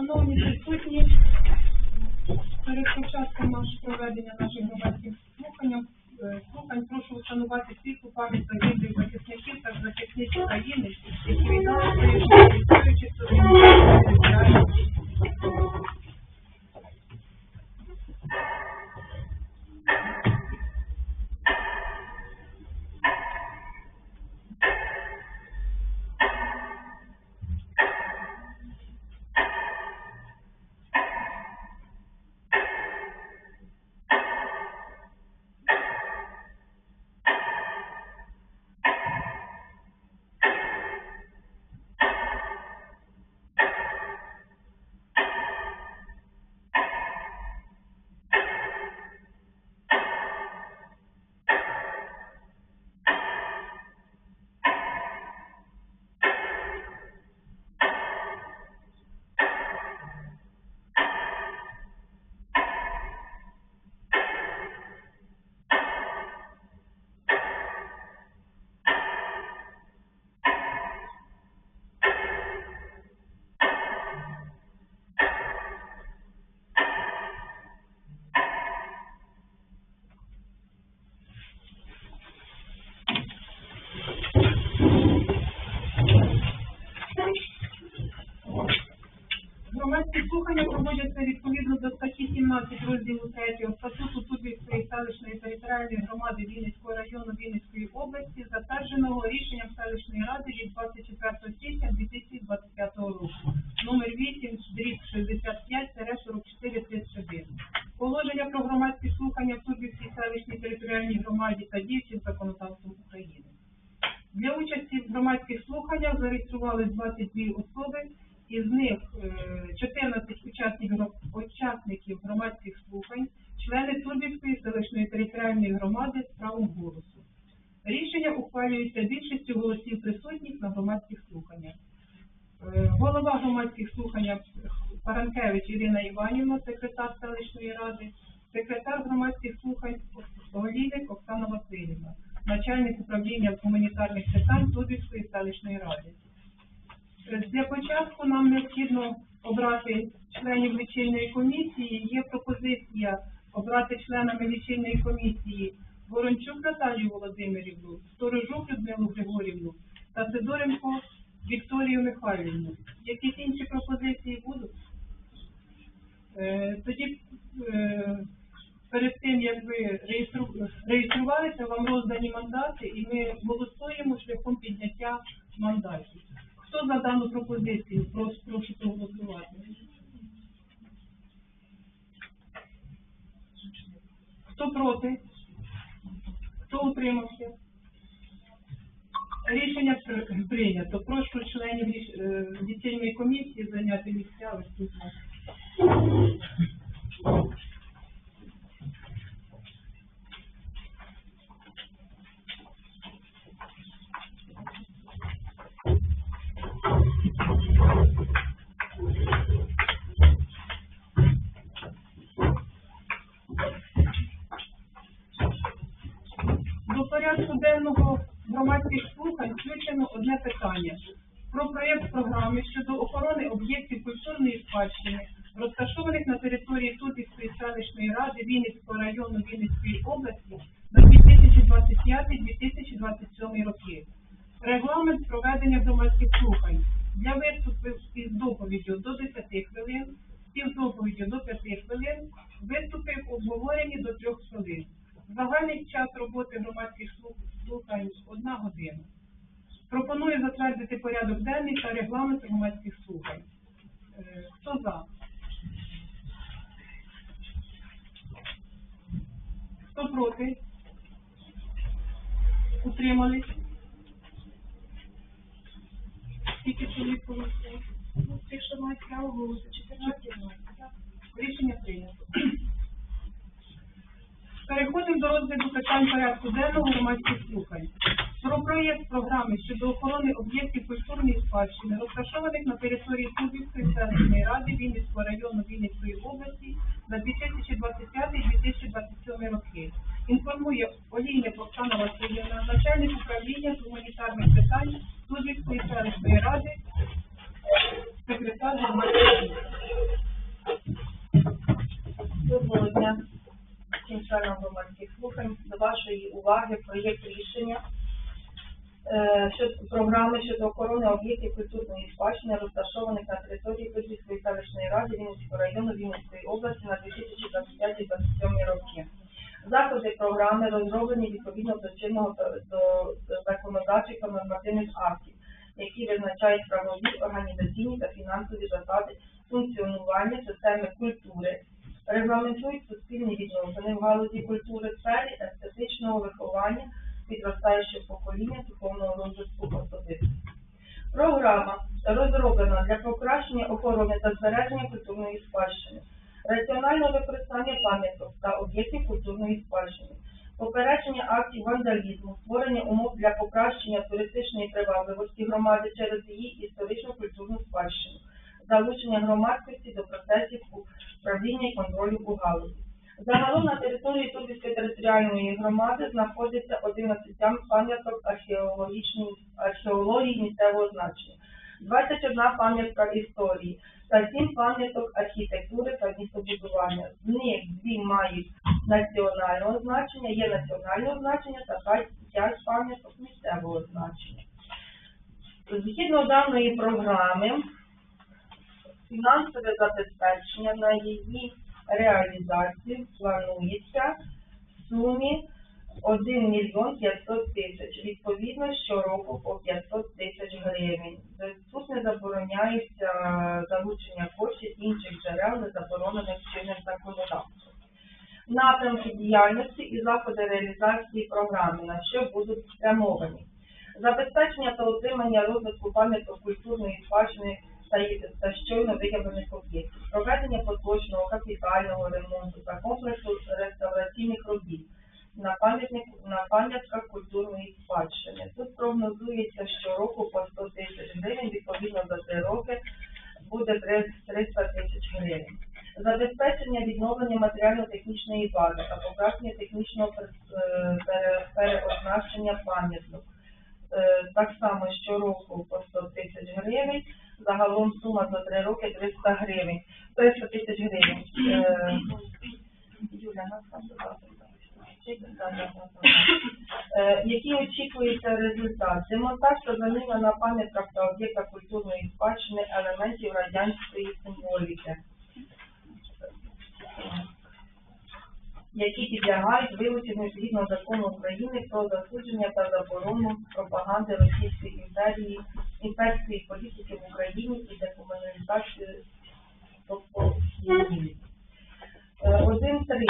Шановні присутні, перед початком нашого проведення наших громадських слухань, е, слухань прошу вшанувати світлу пам'ять загиблих захисників та захисниць України, які віддали свої життя, слухання проводяться відповідно до статті 17 розділу 3 статуту Тутівської селищної територіальної громади Вінницького району Вінницької області, затвердженого рішенням селищної ради від 24 січня 2025 року, номер 8, дріб 65-4431. Положення про громадські слухання в Тутівській селищній територіальній громаді та діючим законодавством України. Для участі в громадських слуханнях зареєстрували 22 особи, із них е, 14 учасників, гро- учасників громадських слухань, члени Турбівської селищної територіальної громади з правом голосу. Рішення ухвалюється більшістю голосів присутніх на громадських слуханнях. Е, Голова громадських слухань Паранкевич Іванівна, секретар селищної ради, секретар громадських слухань Олійник Оксана Васильівна, начальник управління гуманітарних питань Турбівської селищної ради. Для початку нам необхідно обрати членів лічильної комісії. Є пропозиція обрати членами лічильної комісії Ворончук Наталію Володимирівну, Сторожук Людмилу Григорівну та Сидоренко Вікторію Михайлівну. Якісь інші пропозиції будуть? Е, Тоді е, перед тим, як ви реєстру- реєструвалися, вам роздані мандати, і ми голосуємо шляхом підняття мандатів. Хто за дану пропозицію? Прошу, прошу проголосувати. Хто проти? Хто утримався? Рішення прийнято. Прошу членів е, лічильної комісії зайняти місця ось тут. До порядку денного громадських слухань включено одне питання. Про проєкт програми щодо охорони об'єктів культурної спадщини, розташованих на території Тутівської селищної ради Вінницького району Вінницької області на 2025-2027 роки. Регламент проведення громадських слухань для виступів із доповіддю до 10 хвилин, співдоповіддю до 5 хвилин, виступи в обговоренні до 3 хвилин. Загальний час роботи громадських слухань одна година. Пропоную затвердити порядок денний та регламент громадських слухань. Е, Хто за? Хто проти? Утримались? Скільки чоловік голосує? Ну, Тих, що мають право голосу, 14 мають. Рішення прийнято. Переходимо до розгляду питань порядку денного громадських слухань. Про проєкт програми щодо охорони об'єктів культурної спадщини, розташованих на території Кубівської селищної ради Вінницького району Вінницької області на 2025-2027 роки. Інформує Олійня Оксана Васильівна, начальник управління гуманітарних питань Кубівської селищної ради, секретар громадських. Доброго дня членам громадських слухань до вашої уваги проєкт рішення е, щодо програми щодо охорони об'єктів культурної спадщини, розташованих на території Подільської селищної ради Вінницького району Вінницької області на 2025-2027 роки. Заходи програми розроблені відповідно до чинного до законодавчих та нормативних актів, які визначають правові, організаційні та фінансові засади функціонування системи культури, регламентують суспільні відносини в галузі культури в сфері естетичного виховання підростаючого покоління духовного розвитку особистості. Програма розроблена для покращення охорони та збереження культурної спадщини, раціонального використання пам'яток та об'єктів культурної спадщини, попередження актів вандалізму, створення умов для покращення туристичної привабливості громади через її історичну культурну спадщину, залучення громадськості до процесів управління і контролю у. Загалом на території Турбівської територіальної громади знаходиться 11 пам'яток археології місцевого значення, 21 пам'ятка історії та 7 пам'яток архітектури та містобудування. З них дві мають національного значення, є національного значення та 5 пам'яток місцевого значення. Згідно даної програми, фінансове забезпечення на її реалізацію планується в сумі 1 мільйон 500 тисяч. Відповідно, щороку по 500 тисяч гривень. Тут не забороняється залучення коштів інших джерел, не заборонених чинним законодавством. Напрямки діяльності і заходи реалізації програми, на що будуть спрямовані. Забезпечення та утримання розвитку пам'яток культурної спадщини та, щойно виявлених об'єктів, проведення поточного капітального ремонту та комплексу реставраційних робіт на пам'ятник на пам'ятках культурної спадщини. Тут прогнозується щороку по 100 тисяч гривень, відповідно за три роки буде 300 тисяч гривень. Забезпечення відновлення матеріально-технічної бази та покращення технічного е, переозначення пам'яток. Е, Так само щороку по 100 тисяч гривень, загалом сума за три роки 300 гривень, 300 тисяч гривень. Е, Юля, нас там. Е, Які очікуються результат? Демонтаж та заміна на пам'ятках та об'єктах культурної спадщини елементів радянської символіки, які підлягають вилученню згідно закону України про засудження та заборону пропаганди Російської імперії, імперської політики в Україні і декомунізацію тобто. Е, Один три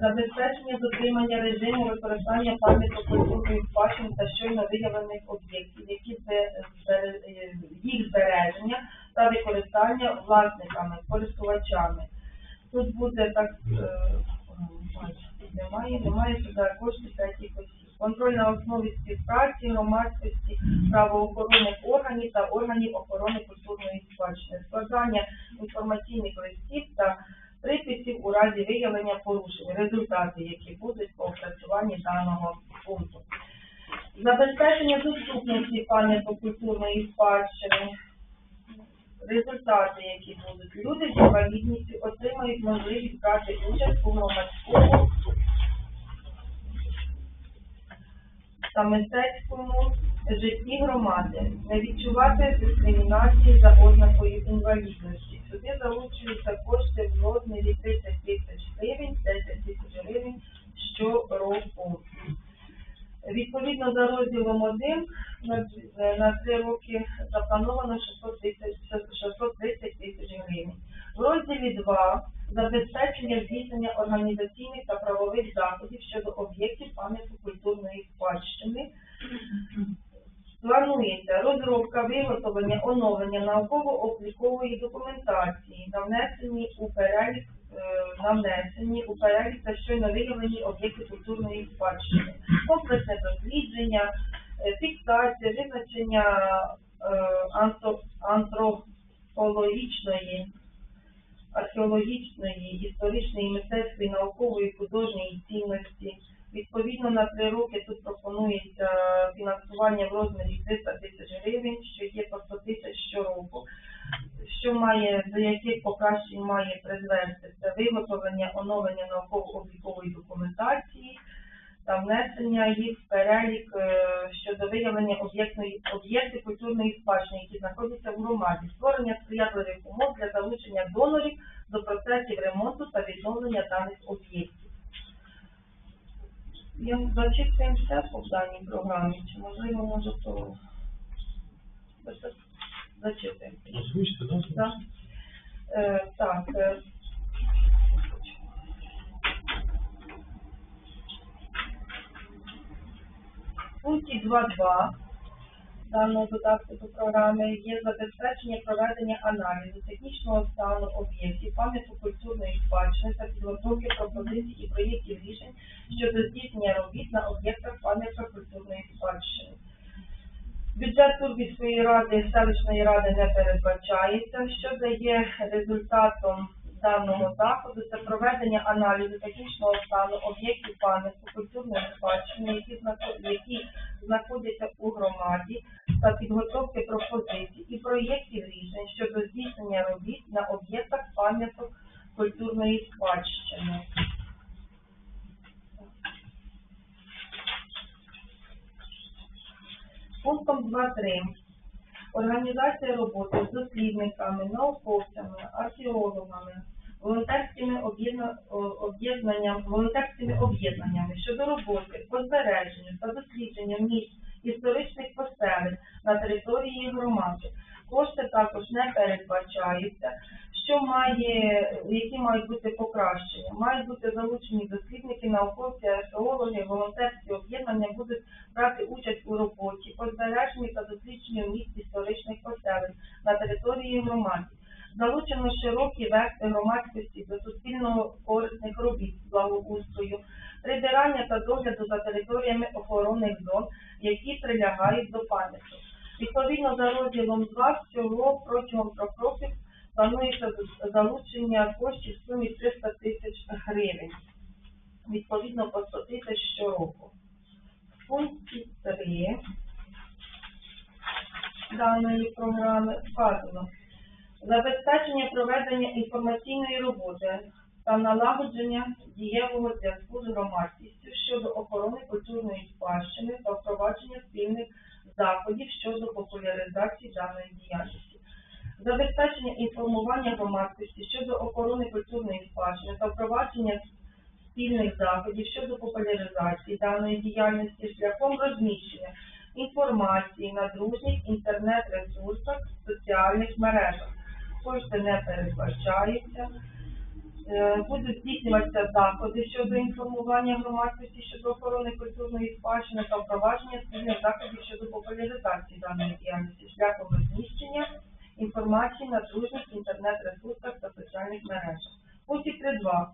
забезпечення дотримання режиму використання пам'яток культурної спадщини та щойно виявлених об'єктів, які е, їх збереження та використання власниками, користувачами. Тут буде так е, немає, немає сюди коштів третіх осіб. Контроль на основі співпраці, громадськості, правоохоронних органів та органів охорони культурної спадщини, складання інформаційних листів та приписів у разі виявлення порушень, результати, які будуть по опрацюванні даного пункту. Забезпечення доступності пам'яток культурної спадщини, результати, які будуть. Люди з інвалідністю отримають можливість брати участь у громадському та мистецькому житті громади, не відчувати дискримінації за ознакою інвалідності. Сюди залучуються кошти в розмірі 30 тисяч гривень, 10 тисяч гривень щороку. Відповідно за розділом 1 на, д- 3 роки заплановано 600 тисяч 630 тисяч гривень. В розділі 2 забезпечення здійснення організаційних та правових заходів щодо об'єктів пам'ятки культурної спадщини. Планується розробка, виготовлення, оновлення науково-облікової документації на внесенні у перелік е, на внесенні у перелік та щойно виявлені об'єкти культурної спадщини, комплексне дослідження, е, фіксація, визначення е, антропологічної, археологічної, історичної, мистецької, наукової, художньої цінності. Відповідно на три роки тут пропонується фінансування в розмірі 300 тисяч гривень, що є по 100 тисяч щороку. Що має, до яких покращень має призвести це виготовлення оновлення науково-облікової документації та внесення їх в перелік е, щодо виявлення об'єктної об'єктів культурної спадщини, які знаходяться в громаді, створення сприятливих умов для залучення донорів до процесів ремонту та відновлення даних об'єктів. Я зачитуємо все по даній програмі, чи можливо може то зачитуємо. Озвучте, да? Да. Е, так. Е, в пункті 2.2 даного додатку до програми є забезпечення проведення аналізу технічного стану об'єктів, пам'яток культурної спадщини та підготовки пропозицій і проєктів рішень щодо здійснення робіт на об'єктах пам'яток культурної спадщини. Бюджет Турбівської ради, селищної ради не передбачається. Що дає результатом даного заходу? Це проведення аналізу технічного стану об'єктів пам'ятки культурної спадщини, які які знаходяться у громаді, та підготовки пропозицій і проєктів рішень щодо здійснення робіт на об'єктах пам'яток культурної спадщини. Пунктом 2.3. Організація роботи з дослідниками, науковцями, археологами, волонтерськими об'єдна- об'єднанням, волонтерськими об'єднаннями щодо роботи по збереженню та дослідженню місць історичних поселень на території громади. Кошти також не передбачаються. Що має, які мають бути покращення? Мають бути залучені дослідники, науковці, археологи, волонтерські об'єднання будуть брати участь у роботі по збереженню та дослідженню місць історичних поселень на території громади. Залучено широкі верстви громадськості до суспільно корисних робіт з благоустрою, прибирання та догляду за територіями охоронних зон, які прилягають до пам'яток. Відповідно за розділом 2 всього протягом трьох років планується залучення коштів в сумі 300 тисяч гривень. Відповідно по 100 тисяч щороку. В пункті 3 даної програми вказано забезпечення проведення інформаційної роботи та налагодження дієвого зв'язку з громадськістю щодо охорони культурної спадщини та впровадження спільних заходів щодо популяризації даної діяльності. Забезпечення інформування громадськості щодо охорони культурної спадщини та впровадження спільних заходів щодо популяризації даної діяльності шляхом розміщення інформації на дружніх інтернет-ресурсах, соціальних мережах. Кошти не передбачаються. Е, Будуть здійснюватися заходи щодо інформування громадськості щодо охорони культурної спадщини та впровадження спільних заходів щодо популяризації даної діяльності шляхом розміщення інформації на дружніх інтернет-ресурсах та соціальних мережах. Пункті 3.2.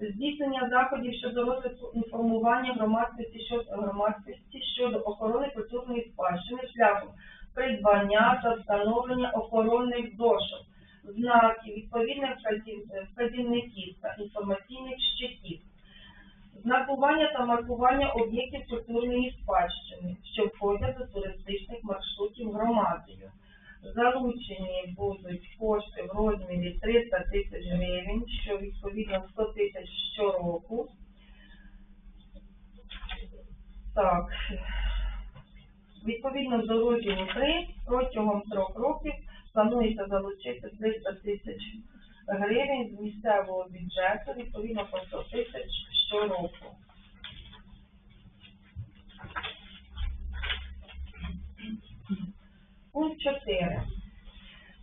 Здійснення заходів щодо розвитку інформування громадськості щодо громадськості щодо охорони культурної спадщини шляхом придбання та встановлення охоронних дошок, знаків, відповідних вказів- вказівників та інформаційних щитів, знакування та маркування об'єктів культурної спадщини, що входять до туристичних маршрутів громадою. Залучені будуть кошти в розмірі 300 тисяч гривень, що відповідно 100 тисяч щороку. Так, відповідно до розділу 3 протягом трьох років планується залучити 300 тисяч гривень з місцевого бюджету, відповідно по 100 тисяч щороку. Пункт 4.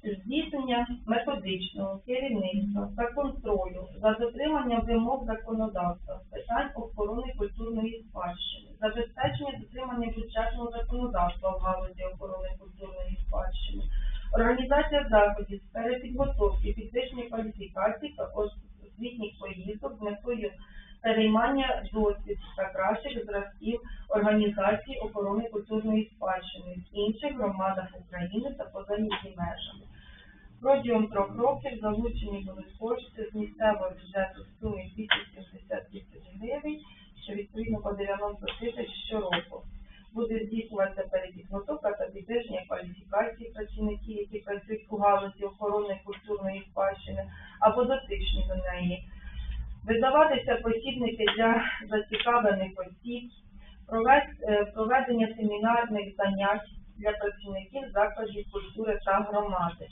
Здійснення методичного керівництва та контролю за дотриманням вимог законодавства з питань охорони культурної спадщини, забезпечення дотримання бюджетного законодавства в галузі охорони культурної спадщини, організація заходів з перепідготовки, підвищення кваліфікації та освітніх поїздок з метою переймання досвіду та кращих зразків організації охорони культурної спадщини в інших громадах України та поза її межами. Протягом трьох років залучені були кошти з місцевого бюджету в сумі 270 тисяч гривень, що відповідно по 90 тисяч щороку. буде здійснюватися перепідготовка та підтвердження кваліфікації працівників, які працюють у галузі охорони культурної спадщини або дотичні до неї. Видаватися посібники для зацікавлених осіб, е, проведення семінарних занять для працівників закладів культури та громади.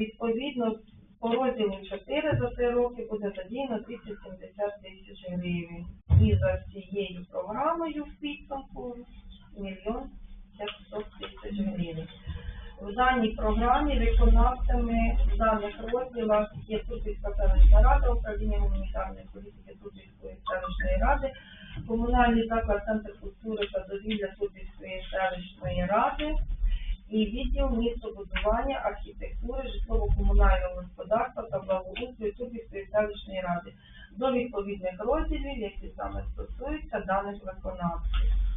Відповідно, по розділу 4 за 3 роки буде задіяно 270 тисяч гривень. І за цією програмою в підсумку мільйон 500 тисяч гривень. В даній програмі виконавцями в даних розділах є Турківська селищна рада, управління гуманітарної політики Турківської селищної ради, комунальний заклад Центр культури та довілля Турківської селищної ради і відділ містобудування, архітектури, житлово-комунального господарства та благоустрою Турківської селищної ради до відповідних розділів, які саме стосуються даних виконавців.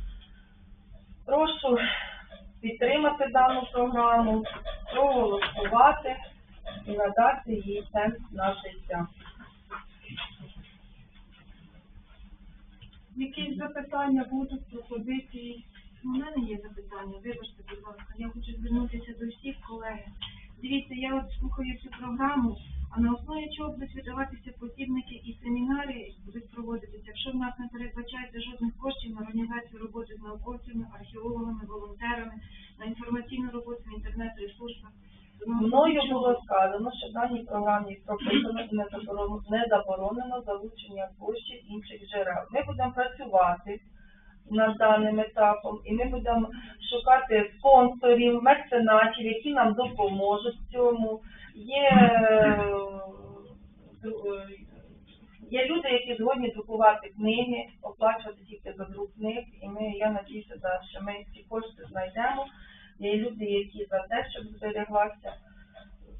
Підтримати дану програму, проголосувати і надати їй сенс на життя. Якісь запитання будуть, пропозиції? У мене є запитання, вибачте, будь ласка, я хочу звернутися до всіх колег. Дивіться, я от слухаю цю програму, а на основі чого будуть видаватися посібники і семінари будуть проводитися, якщо в нас не передбачається жодних коштів на організацію роботи з науковцями, археологами, волонтерами, на інформаційну роботу в інтернет-ресурсах. то на основі Мною було сказано, що в даній програмі прописано не заборонено, не заборонено залучення коштів інших джерел. Ми будемо працювати над даним етапом, і ми будемо шукати спонсорів, меценатів, які нам допоможуть в цьому. Є, е, е, є люди, які згодні друкувати книги, оплачувати тільки за друк книг, і ми, я надіюся, що ми ці кошти знайдемо. Є люди, які за те, щоб збереглася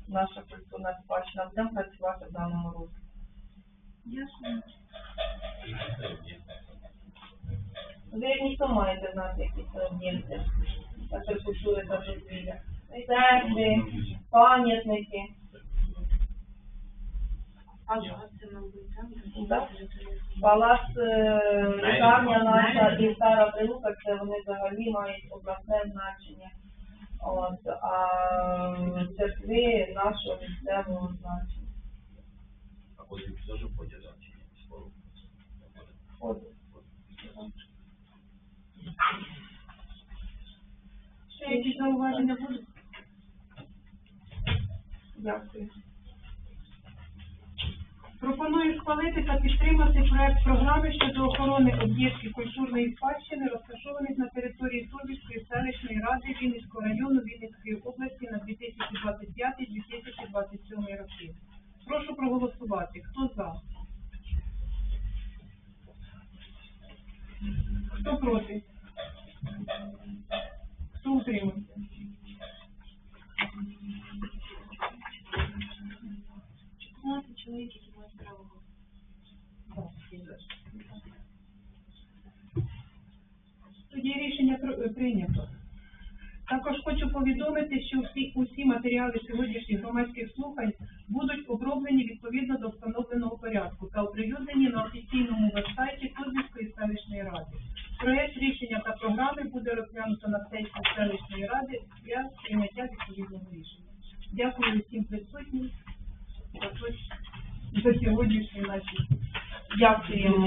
наша культурна спадщина, будемо працювати в даному руслі. Дякую. Ви маєте знати, які це об'єкти нашої культури та дозвілля. Церкви, пам'ятники. А це. Палац, е, лікарня наша і стара прилука, це вони взагалі мають обласне значення. От, а церкви нашого місцевого значення. А потім теж входять чи ні? Скоро. От. Ще якісь зауваження будуть? Дякую. Пропоную схвалити та підтримати проект програми щодо охорони об'єктів культурної спадщини, розташованих на території Турбівської селищної ради Вінницького району Вінницької області на 2025-2027 роки. Прошу проголосувати. Хто за? Хто проти? Хто утримався? Чотирнадцять чоловік, які мають право. Тоді рішення прийнято. Також хочу повідомити, що всі усі матеріали сьогоднішніх громадських слухань будуть оброблені відповідно до встановленого порядку та оприлюднені на офіційному вебсайті Турбівської селищної ради. Проект рішення та програми буде розглянуто на сесії селищної ради для прийняття відповідного рішення. Дякую всім присутнім за сьогоднішній нашій. Дякую.